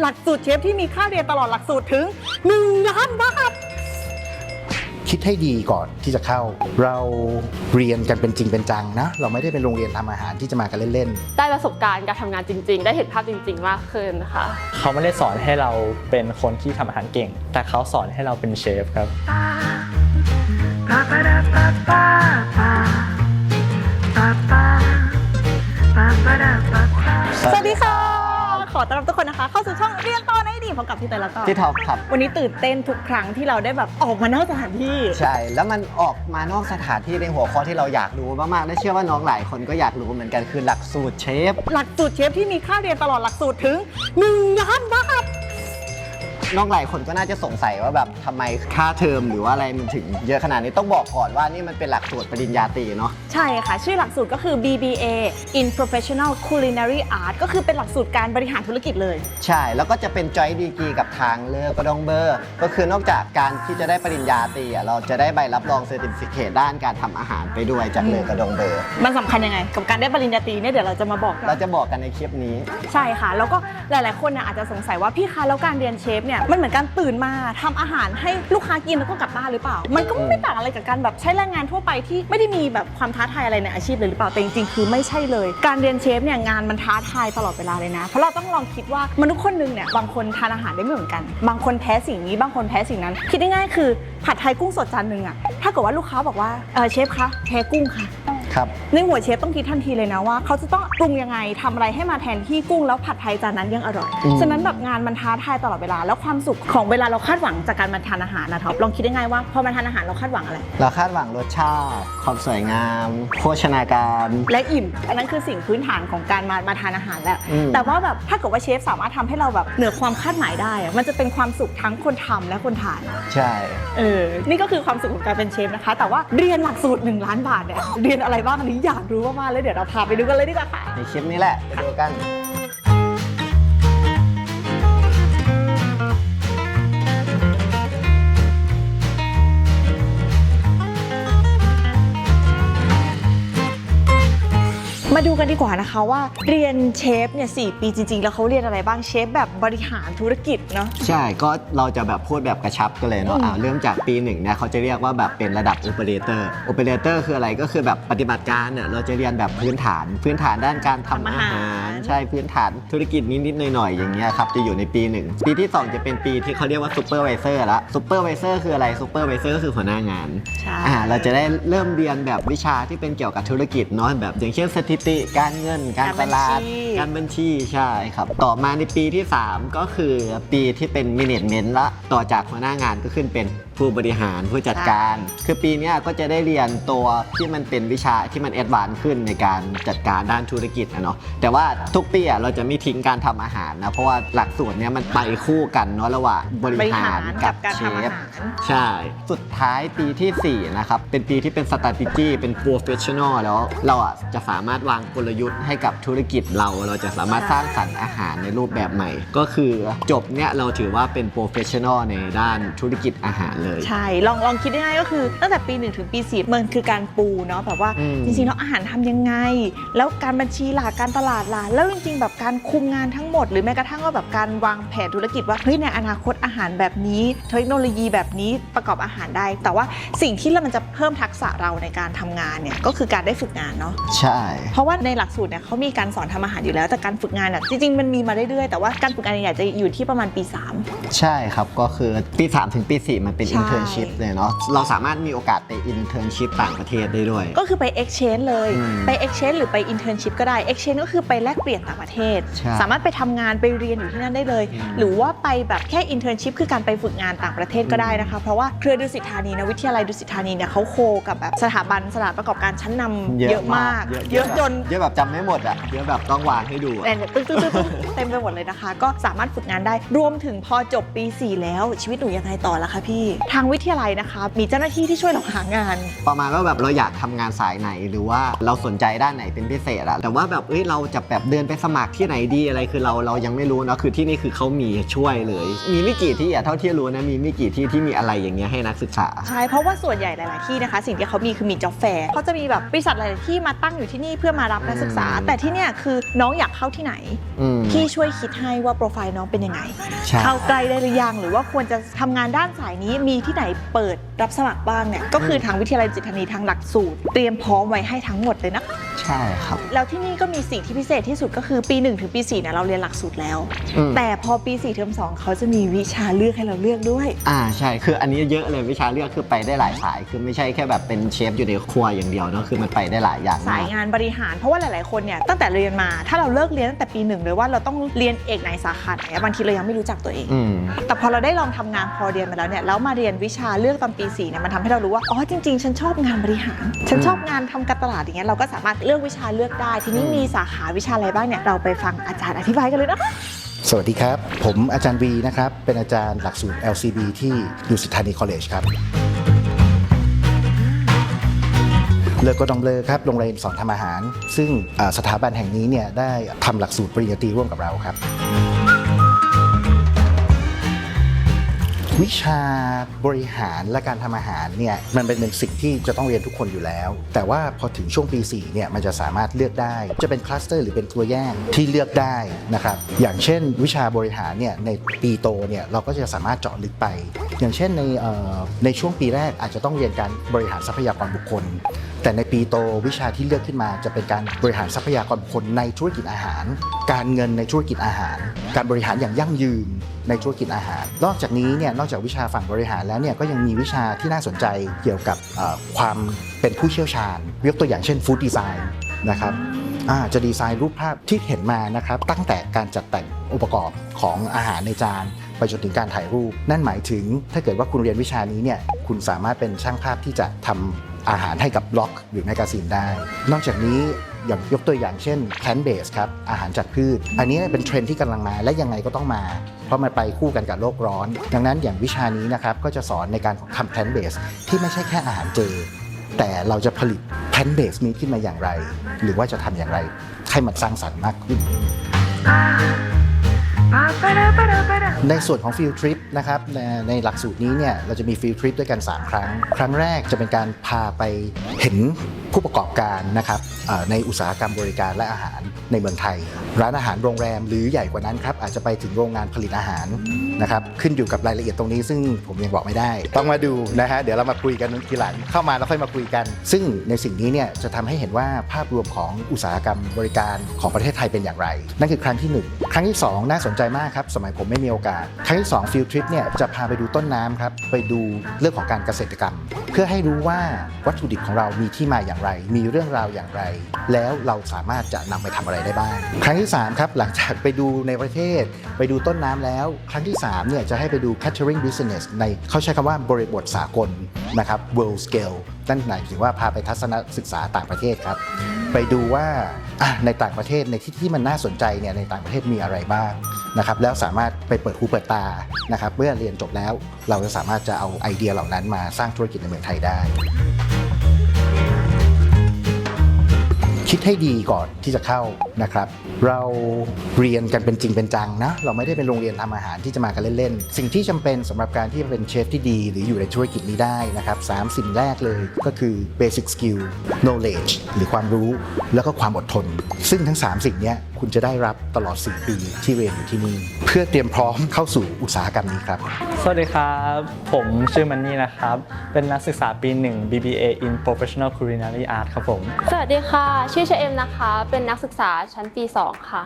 หลักสูตรเชฟที่มีค่าเรียนตลอดหลักสูตรถึง1ล้านบาท คิดให้ดีก่อนที่จะเข้า เราเรียนกันเป็นจริงเป็นจังนะ เราไม่ได้เป็นโรงเรียนทำอาหารที่จะมากันเล่นได้ประสบการณ์การทำงานจริง ๆ ได้เห็นภาพจริง ๆ มากขึ้นค่ะ เขาไม่ได้สอนให้เราเป็นคนที่ทำอาหารเก่ง แต่เขาสอนให้เราเป็นเชฟครับสวัสดีค่ะข อต้อนรับทุกคนนะคะ เข้าสู่ช่องเรียนต่อในดีพบกับพี่เตยแล้วก็พี่ท็อปครับ วันนี้ตื่นเต้นทุกครั้งที่เราได้แบบออกมานอกสถานที่ ใช่ แล้วมันออกมานอกสถานที่ในหัวข้อที่เราอยากรู้มากๆและเชื่อว่าน้องหลายคนก็อยากรู้เหมือนกันคือหลักสูตรเชฟ หลักสูตรเชฟที่มีค่าเรียนตลอดหลักสูตรถึง1ล้านบาท น้องหลายคนก็น่าจะสงสัยว่าแบบทำไมค่าเทอมหรือว่าอะไรมันถึงเยอะขนาดนี้ต้องบอกก่อนว่านี่มันเป็นหลักสูตรปริญญาตรีเนาะ ใช่ค่ะ ชื่อหลักสูตรก็คือ BBA in Professional Culinary Art ก็คือเป็นหลักสูตรการบริหารธุรกิจเลย ใช่แล้วก็จะเป็นจอยดีกรีกับทางเลือกกระดองเบอร์ ก็คือนอกจากการที่จะได้ปริญญาตรีอะเราจะได้ใบรับรองเซอร์ติฟิเคตด้านการทำอาหารไปด้วยจากเลอกระดองเบอร์ มันสำคัญยังไง กับการได้ปริญญาตรีเนี่ยเดี๋ยวเราจะมาบอกกันเราจะบอกกันในคลิปนี้ ใช่ค่ะ แล้วก็หลาย ๆ คนเนี่ยอาจจะสงสัยว่าพี่คะแล้วการเรียนเชฟเนี่ยมันเหมือนการตื่นมาทำอาหารให้ลูกค้ากินแล้วก็กลับบ้านหรือเปล่า มันก็ไม่ต่างอะไรกับการแบบใช้แรงงานทั่วไปที่ไม่ได้มีแบบความท้าทายอะไรในอาชีพเลยหรือเปล่าแต่จริงๆคือไม่ใช่เลย การเรียนเชฟเนี่ยงานมันท้าทายตลอดเวลาเลยนะ เพราะเราต้องลองคิดว่ามนุษย์คนหนึงเนี่ยบางคนทานอาหารได้ไม่เหมือนกัน บางคนแพ้สิ่งนี้บางคนแพ้สิ่งนั้น คิดง่ายๆคือผัดไทยกุ้งสดจานหนึ่งอะถ้าเกิดว่าลูกค้าบอกว่าเออเชฟคะแพ้กุ้งค่ะ ครับในหัวเชฟต้องคิดทันทีเลยนะว่าเขาจะต้องปรุงยังไงทำอะไรให้มาแทนที่กุ้งแล้วผัดไทยจานนั้นยังอร่อยอืมฉะนั้นแบบงานมันท้าทายตลอดเวลา แล้วความสุขของเวลาเราคาดหวังจากการมาทานอาหารนะท็อปลองคิดได้ไงว่าพอมาทานอาหารเราคาดหวังอะไร เราคาดหวังรสชาติความสวยงาม โภชนาการ และอิ่ม อันนั้นคือสิ่งพื้นฐานของการมามาทานอาหารแหละอืมแต่ว่าแบบถ้าเกิดว่าเชฟสามารถทำให้เราแบบเหนือความคาดหมายได้อะมันจะเป็นความสุขทั้งคนทำและคนทาน ใช่ เออ นี่ก็คือความสุขของการเป็นเชฟนะคะ แต่ว่าเรียนหลักสูตร1ล้านบาทเนี่ยเรียนอะไรบ้างอันนี้อยากรู้มากๆเลยเดี๋ยวเราพาไปดูกันเลยดีกว่าค่ะ ในคลิปนี้แหละไปดูกัน กันดีกว่านะคะว่าเรียนเชฟเนี่ยสปีจริง ๆ แล้วเขาเรียนอะไรบ้างเชฟแบบบริหารธุรกิจเนาะ ใช่ก็เราจะแบบพูดแบบกระชับกันเลยเนาะอืมอ่าเริ่มจากปีหนึ่งเนี่ยเขาจะเรียกว่าแบบเป็นระดับโอเปอเรเตอร์โอเปอเรเตอร์คืออะไรก็คือแบบปฏิบัติการเนี่ยเราจะเรียนแบบพื้นฐาน พื้นฐานด้านการทำอาหาร ใช่พื้นฐานธุรกิจนิดๆหน่อยๆอย่างเงี้ยครับจะอยู่ในปีหนึ่งปีที่2จะเป็นปีที่เขาเรียกว่าซูเปอร์ไวเซอร์ละซูเปอร์ไวเซอร์คืออะไรซูเปอร์ไวเซอร์ก็คือหัวหน้างาน ใช่ อ่าเราจะได้เริ่มเรียนแบบวิชาที่เป็นเกี่ยวกับธุรกิจเนาะแบบอย่างเช่นสถิติการเงิน การตลาด การบัญชีใช่ครับ ต่อมาในปีที่ 3 ก็คือปีที่เป็น management ละ ต่อจากหัวหน้างานก็ขึ้นเป็น ผู้บริหารผู้จัดการ คือปีเนี้ยก็จะได้เรียนตัวที่มันเป็นวิชาที่มันแอดวานซ์ขึ้นในการจัดการด้านธุรกิจนะเนาะแต่ว่าทุกปีอะเราจะไม่ทิ้งการทำอาหารนะเพราะว่าหลักสูตรเนี้ยมันไปคู่กันเนาะระหว่างบริบริหาหารรกักับบการเชทำอาฟหารใช่ สุดท้ายปีทีสี่ 4 นะครับ เป็นปีที่เป็น strategy เป็น professional แล้วเราอะจะสามารถวางกลยุทธ์ให้กับธุรกิจเราเราจะสามารถสร้างสรรค์อาหารในรูปแบบใหม่ ก็คือจบเนี่ยเราถือว่าเป็น professional ในด้านธุรกิจอาหารเลย ใช่ลองลองคิดง่ายๆก็คือตั้งแต่ปี1ถึงปี4มันคือการปูเนาะแบบว่าอืม จริงๆแล้วอาหารทำยังไง แล้วการบัญชีล่ะการตลาดล่ะแล้วจริงๆแบบการคุมงานทั้งหมด หรือแม้กระทั่งว่าแบบการวางแผนธุรกิจว่าเฮ้ยในอนาคตอาหารแบบนี้ เทคโนโลยีแบบนี้ประกอบอาหารได้ แต่ว่าสิ่งที่เรามันจะเพิ่มทักษะเราในการทำงานเนี่ยก็คือการได้ฝึกงานเนาะ ใช่ เพราะว่าในหลักสูตรเนี่ยเขามีการสอนทำอาหารอยู่แล้ว แต่การฝึกงานเนี่ยจริงๆมันมีมาเรื่อยๆแต่ว่าการฝึกงานใหญ่ๆจะอยู่ที่ประมาณปี 3 ใช่ครับก็คือปี3ถึงปี4มันเป็น ใช่ internship เลยเนาะเราสามารถมีโอกาสไป internship ต่างประเทศได้ด้วย ก็คือไป exchange เลย อืมไป exchange หรือไป internship ก็ได้ exchange ก็คือไปแลกเปลี่ยนต่างประเทศ ใช่สามารถไปทำงานไปเรียนอยู่ที่นั่นได้เลย อืมหรือว่าไปแบบแค่ internship คือการไปฝึกงานต่างประเทศก็ได้นะคะ เพราะว่าเครือดุสิตธานีนะวิทยาลัยดุสิตธานีเนี่ยเขาโคกับแบบสถาบันสถานประกอบการชั้นนำเยอะมาก เยอะจนเยอะแบบจำไม่หมดอะเยอะแบบต้องวางให้ดูอะแต่ตึ๊งตึ๊งตึ๊งตึ๊งเต็มไปหมดเลยนะคะ ก็สามารถฝึกงานได้ รวมถึงพอจบปี 4 แล้วชีวิตหนูยังไงต่อล่ะคะพี่ทางวิทยาลัยนะคะ มีเจ้าหน้าที่ที่ช่วยเราหางาน ประมาณว่าแบบเราอยากทำงานสายไหนหรือว่าเราสนใจด้านไหนเป็นพิเศษอะแต่ว่าแบบเอ้ยเราจะแบบเดินไปสมัครที่ไหนดีอะไรคือเราเรายังไม่รู้นะคือที่นี่คือเขามีช่วยเลย มีไม่กี่ที่อะเท่าที่รู้นะมีไม่กี่ที่ที่มีอะไรอย่างเงี้ยให้นักศึกษา ใช่เพราะว่าส่วนใหญ่หลาย ๆ ที่นะคะ สิ่งที่เขามีคือมีจ็อบแฟร์เขาจะมีแบบบริษัทหลาย ๆ ที่มาตั้งอยู่ที่นี่เพื่อมารับนักศึกษาอืมแต่ที่เนี่ยคือน้องอยากเข้าที่ไหนอืม พี่ช่วยคิดให้ว่าโปรไฟล์น้องเป็นยังไงใช่ เข้าใกล้ได้หรือยังหรือว่าควรจะทำงานด้านสายนี้มีที่ไหนเปิดรับสมัครบ้างเนี่ยก็คือทางวิทยาลัยจิตรนีทางหลักสูตร เตรียมพร้อมไว้ให้ทั้งหมดเลยนะ ใช่ครับ แล้วที่นี่ก็มีสิ่งที่พิเศษที่สุดก็คือปี1ถึงปี4เนี่ยเราเรียนหลักสูตรแล้ว อืม แต่พอปี4เทอม2เขาจะมีวิชาเลือกให้เราเลือกด้วย อ่าใช่คืออันนี้เยอะเลยวิชาเลือกคือไปได้หลายสาย คือไม่ใช่แค่แบบเป็นเชฟอยู่ในครัวอย่างเดียวเนอะคือมันไปได้หลายอย่างสายมากงานบริหารเพราะว่าหลาย ๆ คนเนี่ยตั้งแต่เรียนมาถ้าเราเลิกเรียนตั้งแต่ปีหนึ่งเลยว่าเราต้องเรียนเอกไหนสาขาไหนอะบางทีเรายังไม่รู้จักตัวเอง อืม แต่พอเราได้ลองทำงานพอเรียนมาแล้วเนี่ยแล้วมาเรียนวิชาเลือกตอนปี4เนี่ยมันทำให้เรารู้ว่าอ๋อจริง ๆ ฉันชอบงานบริหาร ฉันชอบงานทำการตลาดอย่างเงี้ยเราก็สามารถเลือกวิชาเลือกได้ ทีนี้มีสาขาวิชาอะไรบ้างเนี่ยเราไปฟังอาจารย์อธิบายกันเลยนะคะสวัสดีครับ ผมอาจารย์วีนะครับ เป็นอาจารย์หลักสูตร LCB ที่ดุสิตธานีคอลเลจครับ เลิก็ดองเลอครับ โรงเรียนสอนทำอาหาร ซึ่งสถาบันแห่งนี้เนี่ยได้ทำหลักสูตรปริญญาตรีร่วมกับเราครับ วิชาบริหารและการทำอาหารเนี่ยมันเป็นเป็นสิ่งที่จะต้องเรียนทุกคนอยู่แล้ว แต่ว่าพอถึงช่วงปี4เนี่ยมันจะสามารถเลือกได้ จะเป็นคลัสเตอร์หรือเป็นตัวแยกที่เลือกได้นะครับอย่างเช่น วิชาบริหารเนี่ยในปีโตเนี่ยเราก็จะสามารถเจาะลึกไป อย่างเช่นในในช่วงปีแรกอาจจะต้องเรียนการบริหารทรัพยากรบุคคล แต่ในปีโตวิชาที่เลือกขึ้นมาจะเป็นการบริหารทรัพยากรบุคคลในธุรกิจอาหาร การเงินในธุรกิจอาหาร การบริหารอย่างยั่งยืนในธุรกิจอาหาร นอกจากนี้เนี่ยนอกจากวิชาฝั่งบริหารแล้วเนี่ยก็ยังมีวิชาที่น่าสนใจเกี่ยวกับความเป็นผู้เชี่ยวชาญ ยกตัวอย่างเช่นฟู้ดดีไซน์นะครับจะดีไซน์รูปภาพที่เห็นมานะครับตั้งแต่การจัดแต่งองค์ประกอบของอาหารในจานไปจนถึงการถ่ายรูป นั่นหมายถึงถ้าเกิดว่าคุณเรียนวิชานี้เนี่ยคุณสามารถเป็นช่างภาพที่จะทำ อาหารให้กับบล็อกหรือแมกกาซีนได้ นอกจากนี้อย่างยกตัวอย่างเช่น plant based ครับอาหารจากพืช อันนี้เป็นเทรนด์ที่กำลังมาและยังไงก็ต้องมา เพราะมันไปคู่กันกับโลกร้อน ดังนั้นอย่างวิชานี้นะครับก็จะสอนในการทำ plant based ที่ไม่ใช่แค่อาหารเจ แต่เราจะผลิต plant based นี้ขึ้นมาอย่างไร หรือว่าจะทำอย่างไรให้มันสร้างสรรค์มากขึ้น ในส่วนของฟิลทริปนะครับในหลักสูตรนี้เนี่ยเราจะมีฟิลทริปด้วยกัน 3 ครั้ง ครั้งแรกจะเป็นการพาไปเห็นผู้ประกอบการนะครับ ในอุตสาหกรรมบริการและอาหารในเมืองไทย ร้านอาหารโรงแรมหรือใหญ่กว่านั้นครับอาจจะไปถึงโรงงานผลิตอาหารนะครับขึ้นอยู่กับรายละเอียดตรงนี้ ซึ่งผมยังบอกไม่ได้ ต้องมาดูนะฮะเดี๋ยวเรามาคุยกันทีหลังเข้ามาแล้วค่อยมาคุยกัน ซึ่งในสิ่งนี้เนี่ยจะทำให้เห็นว่าภาพรวมของอุตสาหกรรมบริการของประเทศไทยเป็นอย่างไร นั่นคือครั้งที่หนึ่งครั้งที่สองน่าสนใจมากครับสมัยผมไม่มีโอกาส ครั้งที่2ฟิลทริปเนี่ยจะพาไปดูต้นน้ำครับไปดูเรื่องของการเกษตรกรรม เพื่อให้รู้ว่าวัตถุดิบของเรามีที่มาอย่างไร มีเรื่องราวอย่างไรแล้วเราสามารถจะนำไปทำอะไรได้บ้าง ครั้งที่3ครับหลังจากไปดูในประเทศ ไปดูต้นน้ำแล้ว ครั้งที่3เนี่ยจะให้ไปดู catering business ในเขาใช้คำว่าบริบทสากลนะครับ world scale นั่นหมายถึงว่าพาไปทัศนศึกษาต่างประเทศครับ ไปดูว่าในต่างประเทศในที่ที่มันน่าสนใจเนี่ยในต่างประเทศมีอะไรบ้างนะครับแล้วสามารถไปเปิดหูเปิดตานะครับเมื่อเรียนจบแล้ว เราจะสามารถจะเอาไอเดียเหล่านั้นมาสร้างธุรกิจในเมืองไทยได้ คิดให้ดีก่อนที่จะเข้านะครับเราเรียนกันเป็นจริงเป็นจังนะ เราไม่ได้เป็นโรงเรียนทำอาหารที่จะมากันเล่นๆ สิ่งที่จำเป็นสำหรับการที่จะเป็นเชฟที่ดี หรืออยู่ในธุรกิจนี้ได้นะครับสามสิ่งแรกเลยก็คือ basic skill knowledge หรือความรู้แล้วก็ความอดทน ซึ่งทั้ง 3 สิ่งเนี้ยคุณจะได้รับตลอด 4 ปีที่เรียนอยู่ที่นี่เพื่อเตรียมพร้อมเข้าสู่อุตสาหกรรมนี้ครับ สวัสดีครับ ผมชื่อมันนี่นะครับ เป็นนักศึกษาปี 1 BBA in Professional Culinary Art ครับผม สวัสดีค่ะ ชื่อเชเอมนะคะ เป็นนักศึกษาชั้นปี 2ค่ะ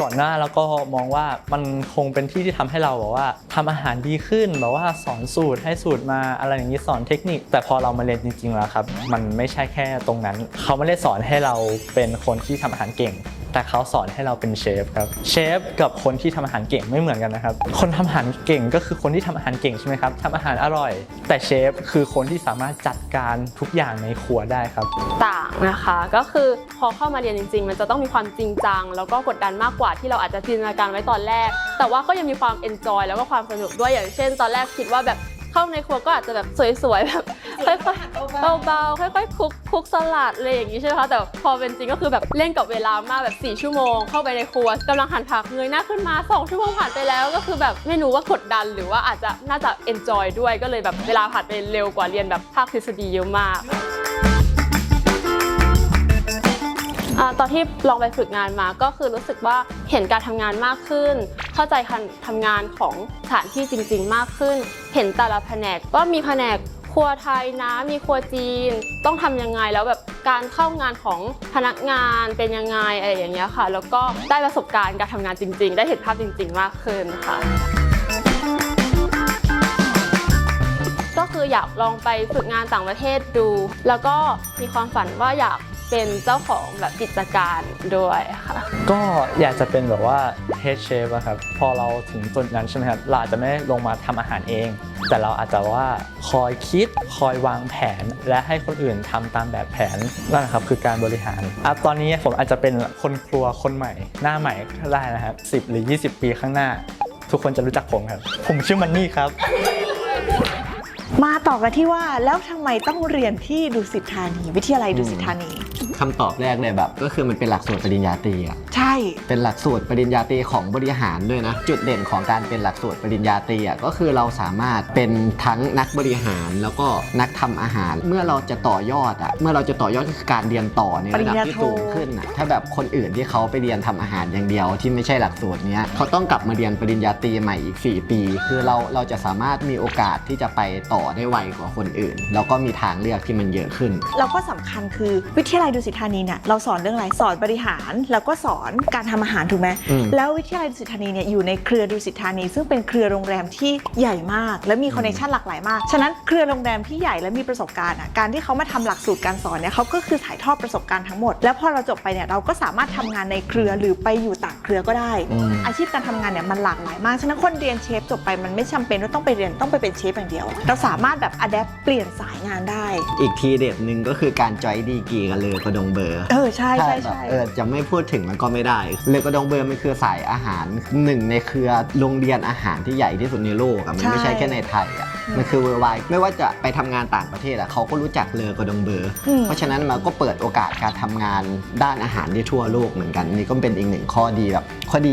ก่อนหน้าแล้วก็มองว่ามันคงเป็นที่ที่ทำให้เราแบบว่าทำอาหารดีขึ้นแบบว่าสอนสูตรให้สูตรมาอะไรอย่างนี้สอนเทคนิค แต่พอเรามาเรียนจริงๆแล้วครับ มันไม่ใช่แค่ตรงนั้น เขาไม่ได้สอนให้เราเป็นคนที่ทำอาหารเก่ง แต่เขาสอนให้เราเป็นเชฟครับเชฟกับคนที่ทำอาหารเก่งไม่เหมือนกันนะครับ คนทำอาหารเก่งก็คือคนที่ทำอาหารเก่งใช่ไหมครับทำอาหารอร่อย แต่เชฟคือคนที่สามารถจัดการทุกอย่างในครัวได้ครับ ต่างนะคะก็คือพอเข้ามาเรียนจริง ๆ มันจะต้องมีความจริงจังแล้วก็กดดันมากกว่าที่เราอาจจะจินตนาการไว้ตอนแรก แต่ว่าก็ยังมีความเอนจอยแล้วก็ความสนุกด้วยอย่างเช่น ตอนแรกคิดว่าแบบ เข้าในครัวก็อาจจะแบบสวยๆแบบค่อยๆเบาๆค่อยๆคลุกคลุกสลัดอะไรอย่างนี้ใช่ไหมคะแต่พอเป็นจริงก็คือแบบเล่นกับเวลามากแบบ4ชั่วโมงเข้าไปในครัวกำลังหั่นผักเงยหน้าขึ้นมา2ชั่วโมงผ่านไปแล้วก็คือแบบไม่รู้ว่ากดดันหรือว่าอาจจะน่าจะเอนจอยด้วยก็เลยแบบเวลาผ่านไปเร็วกว่าเรียนแบบภาคทฤษฎีเยอะมากอ่าตอนที่ลองไปฝึกงานมาก็คือรู้สึกว่าเห็นการทำงานมากขึ้น เข้าใจการทำงานของสถานที่จริง ๆ มากขึ้น เห็นแต่ละแผนกว่ามีแผนกครัวไทยนะมีครัวจีน ต้องทำยังไงแล้วแบบการเข้างานของพนักงานเป็นยังไงอะไรอย่างเงี้ยค่ะ แล้วก็ได้ประสบการณ์การทำงานจริง ๆ ได้เห็นภาพจริง ๆ มากขึ้นค่ะก็คืออยากลองไปฝึกงานต่างประเทศดู แล้วก็มีความฝันว่าอยาก เป็นเจ้าของแบบกิจการด้วยค่ะ ก็อยากจะเป็นแบบว่า head chef อะครับ พอเราถึงจุดนั้นใช่ไหมครับ เราอาจจะไม่ลงมาทำอาหารเอง แต่เราอาจจะว่าคอยคิดคอยวางแผน และให้คนอื่นทำตามแบบแผนนั่นแหละครับคือการบริหารอะตอนนี้ผมอาจจะเป็นคนครัวคนใหม่ หน้าใหม่ก็ได้นะครับ10 หรือ 20 ปีข้างหน้า ทุกคนจะรู้จักผมครับ ผมชื่อมันนี่ครับ มาต่อกันที่ว่าแล้วทำไมต้องเรียนที่ดุสิตธานี วิทยาลัยดุสิตธานี คำตอบแรกเลยแบบ ก็คือมันเป็นหลักสูตรปริญญาตรีอะ ใช่ เป็นหลักสูตรปริญญาตรีของบริหารด้วยนะ จุดเด่นของการเป็นหลักสูตรปริญญาตรีอะก็คือเราสามารถเป็นทั้งนักบริหารแล้วก็นักทำอาหาร เมื่อเราจะต่อยอดอะเมื่อเราจะต่อยอดก็คือการเรียนต่อในระดับที่สูงขึ้นอะถ้าแบบคนอื่นที่เขาไปเรียนทำอาหารอย่างเดียวที่ไม่ใช่หลักสูตรเนี้ยเขาต้องกลับมาเรียนปริญญาตรีใหม่อีก 4 ปี คือเราเราจะสามารถมีโอกาสที่จะไปต่อได้ไวกว่าคนอื่น แล้วก็มีทางเลือกที่มันเยอะขึ้น แล้วก็สำคัญคือวิทยาลัยดุสิตธานีเนี่ยเราสอนเรื่องอะไรสอนบริหารแล้วก็สอนการทำอาหารถูกไหมอืมแล้ววิทยาลัยดุสิตธานีเนี่ยอยู่ในเครือดุสิตธานี ซึ่งเป็นเครือโรงแรมที่ใหญ่มาก และมีคอนเนคชั่นหลากหลายมาก ฉะนั้นเครือโรงแรมที่ใหญ่และมีประสบการณ์อะการที่เขามาทำหลักสูตรการสอนเนี่ยเขาก็คือถ่ายทอดประสบการณ์ทั้งหมด แล้วพอเราจบไปเนี่ยเราก็สามารถทำงานในเครือหรือไปอยู่ต่างเครือก็ได้อืมอาชีพการทำงานเนี่ยมันหลากหลายมากฉะนั้นคนเรียนเชฟจบไปมันไม่จำเป็นว่าต้องไปเรียนต้องไปเป็นเชฟอย่างเดียว เราสามารถแบบอัดแอปเปลี่ยนสายงานได้ อีกทีเด็ดหนึ่งก็คือการจอยดีกรีกันเลยกระดงเบอร์เออใช่ใช่แบบใช่เออจะไม่พูดถึงมันก็ไม่ได้ เลกระดงเบอร์มันคือสายอาหารหนึ่งในเครือโรงเรียนอาหารที่ใหญ่ที่สุดในโลกอะมันไม่ใช่แค่ในไทยอะ มันคือเวอร์ไวไม่ว่าจะไปทำงานต่างประเทศอะเขาก็รู้จักเลอกระดงเบอร์อืม เพราะฉะนั้นมันก็เปิดโอกาสการทำงานด้านอาหารได้ทั่วโลกเหมือนกันนี่ก็เป็นอีกหนึ่งข้อดีแบบข้อดี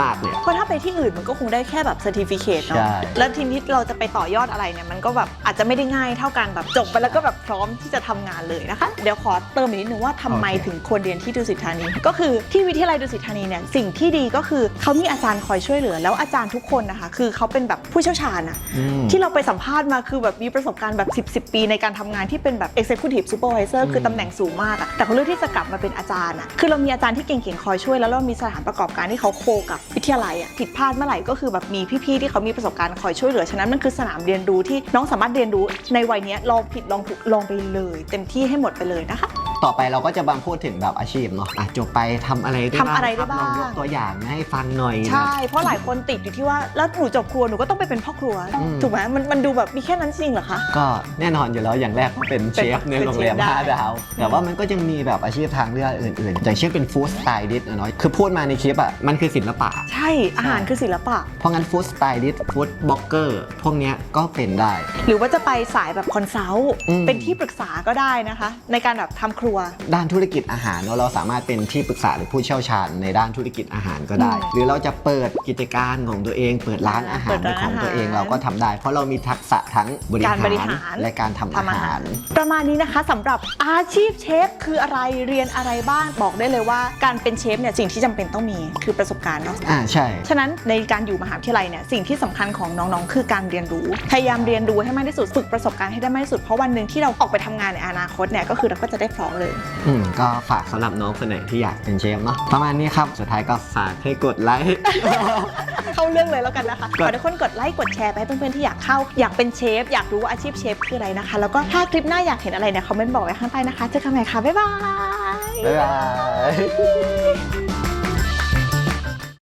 มากๆเลยเพราะถ้าไปที่อื่นมันก็คงได้แค่แบบ certificate เนาะ ใช่ แล้วทีนี้เราจะไปต่อยอดอะไรเนี่ย มันก็แบบอาจจะไม่ได้ง่ายเท่ากันแบบจบไปแล้วก็แบบพร้อมที่จะทำงานเลยนะคะ เดี๋ยวขอเติมอีกนิดนึงว่าทำไมโอเค ถึงควรเรียนที่ดุสิตธานี ก็คือที่วิทยาลัยดุสิตธานีเนี่ยสิ่งที่ดีก็คือเขามีอาจารย์คอยช่วยเหลือ แล้วอาจารย์ทุกคนนะคะ คือเขาเป็นแบบผู้เชี่ยวชาญอะ อืม ที่เราไปสัมภาษณ์มาคือแบบมีประสบการณ์แบบ 10 10 ปีในการทำงานที่เป็นแบบ executive supervisor คือตำแหน่งสูงมากอะแต่เขาเลือกที่จะกลับมาเป็นอาจารย์อะคือเรามีอาจารย์ที่เก่งๆ คอยช่วย แล้วเรามีสถานประกอบการที่เขาโคกับวิทยาลัยอะผิดพลาดเมื่อไหร่ก็คือแบบมีพี่ๆ ที่เขามีประสบการณ์คอยช่วยเหลือ ฉะนั้นมันคือสนามเรียนรู้ที่น้องสามารถเรียนรู้ในวัยเนี้ยลองผิดลองถูกลองไปเลย เต็มที่ให้หมดไปเลยนะคะ ต่อไปเราก็จะมาพูดถึงแบบอาชีพเนาะอะจบไปทำอะไรได้บ้างทำอะไรได้คบบ้างลองยกตัวอย่างมาให้ฟังหน่อย ใช่ เพราะหลายคนติดอยู่ที่ว่าแล้วหนูจบครัวหนูก็ต้องไปเป็นพ่อครัว อืม ถูกไหมมันมันดูแบบมีแค่นั้นจริงเหรอคะ ก็แน่นอนอยู่แล้วอย่างแรกก็เป็นเชฟในโรงแรมเป็นเชฟได้ ห้าดาว แต่ว่ามันก็ยังมีแบบอาชีพทางเลือกอื่นๆอย่างเช่นเป็นฟู้ดสไตลิสต์เนาะ คือพูดมาในคลิปอะมันคือศิลปะ ใช่อาหารคือศิลปะ เพราะงั้นฟู้ดสไตลิสต์ฟู้ดบล็อกเกอร์พวกเนี้ยก็เป็นได้ หรือว่าจะไปสายแบบคอนซัลท์อืม เป็นที่ปรึกษาก็ได้นะคะ ในการแบบทำครัว ด้านธุรกิจอาหารเนอะเราสามารถเป็นที่ปรึกษาหรือผู้เชี่ยวชาญในด้านธุรกิจอาหารก็ได้ อืมหรือเราจะเปิดกิจการของตัวเอง เปิดร้านอาหาเปิรดเป็นร้านของตัวเองอาหารเราก็ทำได้ เพราะเรามีทักษะทั้งบริการบริหารหารและการทำอาหารประมาณนี้นะคะสำหรับอาชีพเชฟคืออะไรเรียนอะไรบ้างบอกได้เลยว่าการเป็นเชฟเนี่ยสิ่งที่จำเป็นต้องมีคือประสบการณ์เนาะอ่าใช่ ฉะนั้นในการอยู่มหาวิทยาลัยเนี่ยสิ่งที่สำคัญของน้องๆ คือการเรียนรู้ พยายามเรียนรู้ให้มากที่สุดฝึกประสบการณ์ให้ได้มากที่สุดเพราะวันหนึ่งที่เราออกไปทำงานในอนาคตเนี่ยก็คือเราก็จะได้พร้อมเลย อืมก็ฝากสำหรับน้องคนไหนที่อยากเป็นเชฟเนาะประมาณนี้ครับสุดท้ายก็ฝากให้กดไลค์เข้าเรื่องเลยแล้วกันนะคะขอให้ทุกคนกดไลค์กดแชร์ไปให้เพื่อนๆที่อยากเข้าอยากเป็นเชฟอยากรู้ว่าอาชีพเชฟคืออะไรนะคะ แล้วก็ถ้าคลิปหน้าอยากเห็นอะไรเนี่ยคอมเมนต์บอกไว้ข้างใต้นะคะเจอกันใหม่ค่ะบ๊ายบายบ๊ายบาย